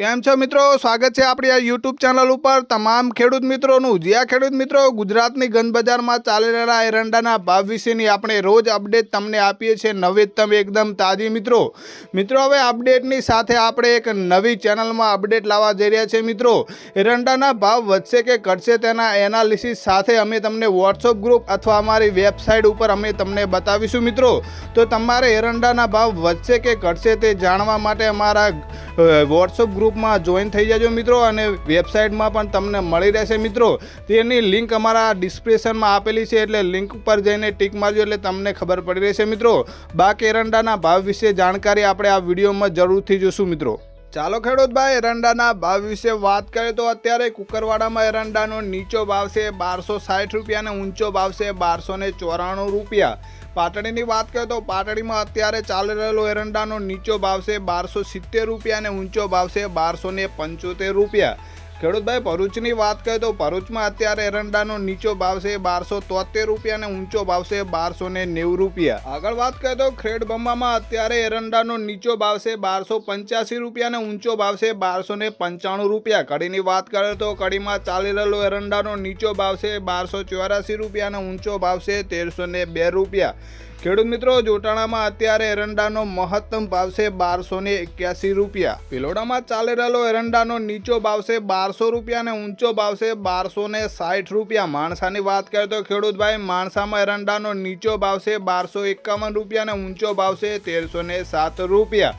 કેમ છો મિત્રો? સ્વાગત છે આપણી આ યુટ્યુબ ચેનલ ઉપર. તમામ ખેડૂત મિત્રોનું. જ્યાં ખેડૂત મિત્રો ગુજરાતની ગંજ બજારમાં ચાલી રહેલા એરંડાના ભાવ વિશેની આપણે રોજ અપડેટ તમને આપીએ છીએ નવીનતમ, એકદમ તાજી મિત્રો. મિત્રો, હવે અપડેટની સાથે આપણે એક નવી ચેનલમાં અપડેટ લાવવા જઈ રહ્યા છીએ મિત્રો. એરંડાના ભાવ વધશે કે ઘટશે તેના એનાલિસિસ સાથે અમે તમને વોટ્સઅપ ગ્રુપ અથવા અમારી વેબસાઇટ ઉપર અમે તમને બતાવીશું મિત્રો. તો તમારે એરંડાના ભાવ વધશે કે ઘટશે તે જાણવા માટે અમારા વોટ્સઅપ ગ્રુપમાં જોઈન થઈ જજો મિત્રો અને વેબસાઇટમાં પણ તમને મળી રહેશે મિત્રો. તેની લિંક અમારા ડિસ્ક્રિપ્શનમાં આપેલી છે એટલે લિંક ઉપર જઈને ટીક મારજો એટલે તમને ખબર પડી રહેશે મિત્રો. બાકી એરંડાના ભાવ વિશે જાણકારી આપણે આ વિડીયોમાં જરૂરથી જોશું મિત્રો. ચાલો ખેડૂત ભાઈ, એરંડાના ભાવ વિશે વાત કરીએ તો અત્યારે કુકરવાડામાં એરંડાનો નીચો ભાવ છે બારસો સાઠ રૂપિયા અને ઊંચો ભાવ છે બારસો ને ચોરાણું રૂપિયા. પાટણીની વાત કરીએ તો પાટણીમાં અત્યારે ચાલી રહેલો એરંડાનો નીચો ભાવ છે બારસો સિત્તેર રૂપિયા અને ઊંચો ભાવ છે બારસો ને પંચોતેર રૂપિયા. ખેડૂતભાઈ, ભરૂચની વાત કરીએ તો ભરૂચમાં અત્યારે એરંડાનો નીચો ભાવ છે બારસો તોતેર રૂપિયા અને ઊંચો ભાવ છે બારસો ને નેવું રૂપિયા. આગળ વાત કરીએ તો ખેડ બંબામાં અત્યારે એરંડાનો નીચો ભાવ છે બારસો પંચ્યાસી રૂપિયા અને ઊંચો ભાવ છે બારસો ને પંચાણું રૂપિયા. કડીની વાત કરીએ તો કડીમાં ચાલી રહેલો એરંડાનો નીચો ભાવ છે બારસો ચોરાસી રૂપિયા અને ઊંચો ભાવ છે તેરસો ને બે રૂપિયા. ખેડૂત મિત્રો, જોટાણામાં અત્યારે એરંડાનો મહત્તમ ભાવ છે બારસો ને એક્યાસી રૂપિયા. પિલોડામાં ચાલી રહેલો એરંડાનો નીચો ભાવ છે બારસો રૂપિયા અને ઊંચો ભાવ છે બારસો ને સાઠ રૂપિયા. માણસાની વાત કરીએ તો ખેડૂતભાઈ, માણસામાં એરંડાનો નીચો ભાવ છે બારસો એકાવન રૂપિયા અને ઊંચો ભાવ છે તેરસો ને સાત રૂપિયા.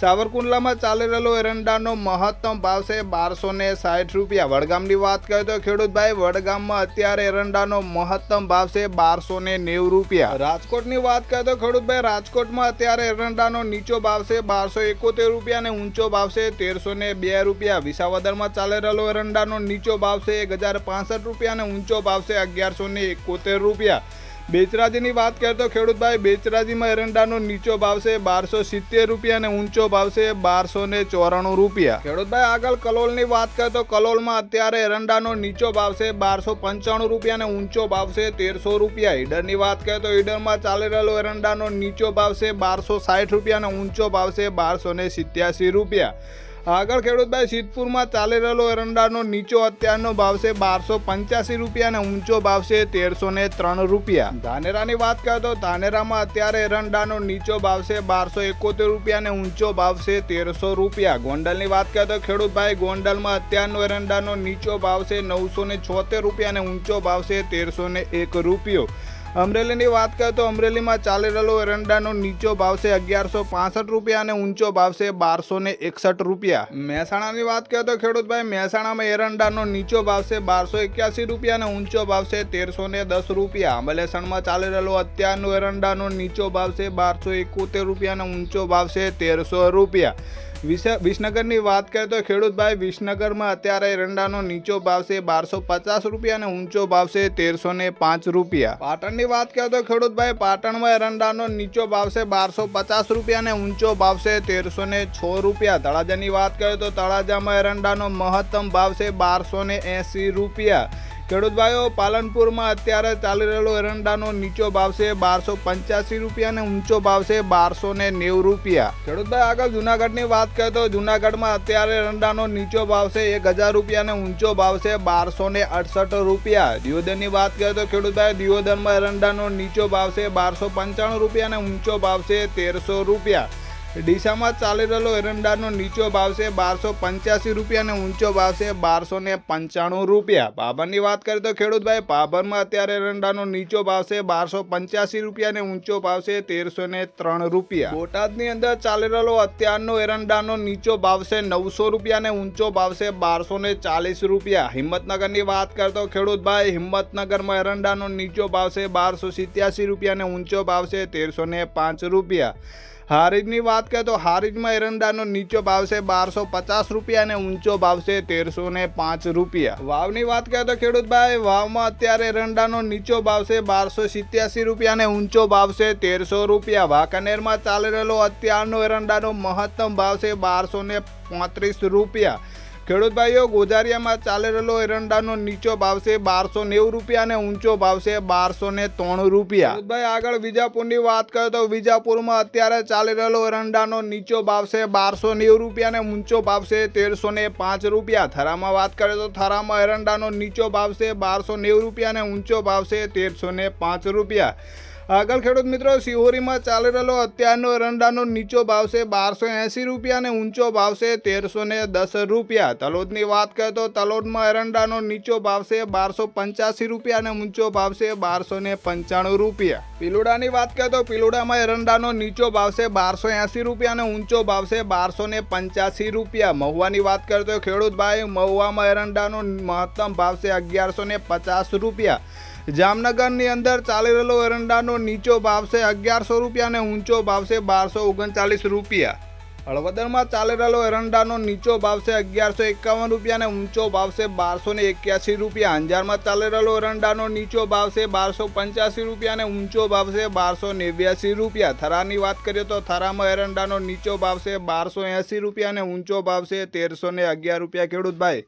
સાવરકુંડલામાં ચાલી રહેલો એરંડાનો મહત્તમ ભાવ છે બારસો ને સાઠ રૂપિયા. વડગામની વાત કરીએ તો ખેડૂતભાઈ, વડગામમાં અત્યારે એરંડાનો મહત્તમ ભાવ છે બારસો ને નેવું રૂપિયા. રાજકોટની વાત કરીએ તો ખેડૂતભાઈ, રાજકોટમાં અત્યારે એરંડાનો નીચો ભાવ છે બારસો એકોતેર રૂપિયા અને ઊંચો ભાવ છે તેરસો ને બે રૂપિયા. વિસાવદરમાં ચાલી રહેલો એરંડાનો નીચો ભાવ છે એક હજાર પાસઠ રૂપિયા અને ઊંચો ભાવ છે અગિયારસો ને એકોતેર રૂપિયા. બેચરાજીની વાત કરીએ તો ખેડૂતભાઈ બેચરાજીમાં એરંડાનો નીચો ભાવ છે બારસો સિત્તેર રૂપિયા અને ઊંચો ભાવ છે બારસો ને ચોરાણું રૂપિયા. ખેડૂતભાઈ આગળ કલોલની વાત કરીએ તો કલોલમાં અત્યારે એરંડાનો નીચો ભાવ છે બારસો પંચાણું રૂપિયા અને ઊંચો ભાવ છે તેરસો રૂપિયા. ઈડરની વાત કરીએ તો ઈડરમાં ચાલી રહેલો એરંડાનો નીચો ભાવ છે બારસો સાઠ રૂપિયા અને ઊંચો ભાવ છે બારસો ને સિત્યાસી રૂપિયા. આગળ ખેડૂતભાઈ, સિદ્ધપુરમાં ચાલી રહેલો એરંડાનો નીચો અત્યારનો ભાવ છે બારસો પંચ્યાસી રૂપિયા અને ઊંચો ભાવ છે તેરસો ને ત્રણ રૂપિયા. ધાનેરાની વાત કરીએ તો ધાનેરામાં અત્યારે એરંડાનો નીચો ભાવ છે બારસો એકોતેર રૂપિયા અને ઊંચો ભાવ છે તેરસો રૂપિયા. ગોંડલની વાત કરીએ તો ખેડૂતભાઈ, ગોંડલમાં અત્યારનો એરંડાનો નીચો ભાવ છે નવસો ને છોતેર રૂપિયા અને ઊંચો ભાવ છે તેરસો ને એક રૂપિયો. અમરેલીની વાત કરીએ તો અમરેલીમાં ચાલી રહેલો એરંડાનો નીચો ભાવ છે અગિયારસો પાસઠ રૂપિયા અને ઊંચો ભાવ છે બારસો ને એકસઠ રૂપિયા. મહેસાણાની વાત કરીએ તો ખેડૂતભાઈ, મહેસાણામાં એરંડાનો નીચો ભાવ છે બારસો એક્યાસી રૂપિયા અને ઊંચો ભાવ છે તેરસો ને દસ રૂપિયા. અમલેસણમાં ચાલી રહેલો અત્યારનો એરંડાનો નીચો ભાવ છે બારસો એકોતેર રૂપિયા અને ઊંચો ભાવ છે તેરસો રૂપિયા. વિસનગરની વાત કરીએ તો ખેડૂતભાઈ વિસનગરમાં અત્યારે એરંડાનો નીચો ભાવ છે બારસો પચાસ રૂપિયા અને ઊંચો ભાવ છે તેરસો ને પાંચ રૂપિયા. પાટણની વાત કરીએ તો ખેડૂતભાઈ પાટણમાં એરંડાનો નીચો ભાવ છે બારસો પચાસ રૂપિયા અને ઊંચો ભાવ છે તેરસો ને છ રૂપિયા. તળાજાની વાત કરીએ તો તળાજામાં એરંડાનો મહત્તમ ભાવ છે બારસો ને એંસી રૂપિયા. ખેડૂત ભાઈઓ પાલનપુરમાં અત્યારે ચાલી રહેલો એરંડાનો નીચો ભાવ છે બારસો પંચ્યાસી રૂપિયા ઊંચો ભાવ છે બારસો ને નેવું રૂપિયા. ખેડૂત ભાઈ આગળ જુનાગઢની વાત કરીએ તો જુનાગઢમાં અત્યારે એરંડાનો નીચો ભાવ છે એક હજાર રૂપિયા ઊંચો ભાવ છે બારસો ને અડસઠ રૂપિયા. દિયોદરની વાત કરીએ તો ખેડૂત ભાઈ દિયોદરમાં એરંડાનો નીચો ભાવ છે બારસો પંચાણું રૂપિયા ઊંચો ભાવ છે તેરસો રૂપિયા. ડીસામાં ચાલી રહેલો એરંડાનો નીચો ભાવ છે બારસો પંચ્યાસી રૂપિયા અને ઊંચો ભાવ છે બારસો ને પંચાણું રૂપિયા. પાભરની વાત કરીએ તો ખેડૂતભાઈ પાભરમાં અત્યારે એરંડાનો નીચો ભાવ છે બારસો પંચ્યાસી રૂપિયા અને ઊંચો ભાવ છે તેરસો ને ત્રણ રૂપિયા. બોટાદની અંદર ચાલી રહેલો અત્યારનો એરંડાનો નીચો ભાવ છે નવસો રૂપિયા અને ઊંચો ભાવ છે બારસો ને ચાલીસ રૂપિયા. હિંમતનગરની વાત કરતો ખેડૂતભાઈ, હિંમતનગરમાં એરંડાનો નીચો ભાવ છે બારસો સિત્યાસી રૂપિયા અને ઊંચો ભાવ છે તેરસો ને પાંચ રૂપિયા. હારીજની વાત કરીએ તો હારીજમાં એરંડાનો નીચો ભાવ છે બારસો પચાસ રૂપિયા અને ઊંચો ભાવ છે તેરસો ને પાંચ રૂપિયા. વાવની વાત કરીએ તો ખેડૂતભાઈ, વાવમાં અત્યારે એરંડાનો નીચો ભાવ છે બારસો સિત્યાસી રૂપિયા અને ઊંચો ભાવ છે તેરસો રૂપિયા. વાંકાનેરમાં ચાલી રહેલો અત્યારનો એરંડાનો મહત્તમ ભાવ છે બારસો ને પાંત્રીસ રૂપિયા. ખેડૂત ભાઈઓ ગોજારિયામાં ચાલી રહેલો એરંડાનો નીચો ભાવ છે બારસો નેવું રૂપિયા અને ઊંચો ભાવ છે બારસો ને ત્રણ રૂપિયા. ખેડૂતભાઈ, આગળ વિજાપુરની વાત કરીએ તો વિજાપુરમાં અત્યારે ચાલી રહેલો એરંડાનો નીચો ભાવ છે બારસો નેવું રૂપિયા અને ઊંચો ભાવ છે તેરસો ને પાંચ રૂપિયા. થરામાં વાત કરીએ તો થરામાં એરંડાનો નીચો ભાવ છે બારસો નેવું રૂપિયા અને ઊંચો ભાવ છે તેરસો ને પાંચ રૂપિયા. આગળ ખેડૂત મિત્રો, સિહોરીમાં ચાલી રહેલો અત્યારનો એરંડાનો નીચો ભાવ છે બારસો એંસી રૂપિયા અને ઊંચો ભાવ છે તેરસો ને દસ રૂપિયા. તલોદની વાત કરીએ તો તલોદમાં એરંડાનો નીચો ભાવ છે બારસો પંચ્યાસી રૂપિયા અને ઊંચો ભાવ છે બારસો ને પંચાણું રૂપિયા. પિલોડાની વાત કરીએ તો પિલોડામાં એરંડાનો નીચો ભાવ છે બારસો એંસી રૂપિયા અને ઊંચો ભાવ છે બારસો ને પંચ્યાસી રૂપિયા. મહુવાની વાત કરીએ તો ખેડૂત ભાઈ, મહુવામાં એરંડાનો મહત્તમ ભાવ છે અગિયારસો ને પચાસ રૂપિયા. જામનગરની અંદર ચાલી રહેલો એરંડાનો નીચો ભાવ છે અગિયારસો રૂપિયા અને ઊંચો ભાવ છે બારસો ઓગણચાલીસ રૂપિયા. હળવદરમાં ચાલી રહેલો એરંડાનો નીચો ભાવ છે અગિયારસો એકાવન રૂપિયા અને ઊંચો ભાવ છે બારસો ને એક્યાસી રૂપિયા. અંજારમાં ચાલી રહેલો એરંડાનો નીચો ભાવ છે બારસો પંચ્યાસી રૂપિયા અને ઊંચો ભાવ છે બારસો નેવ્યાસી રૂપિયા. થરાની વાત કરીએ તો થરામાં એરંડાનો નીચો ભાવ છે બારસો એંસી રૂપિયા અને ઊંચો ભાવ છે તેરસો ને અગિયાર રૂપિયા. ખેડૂત ભાઈ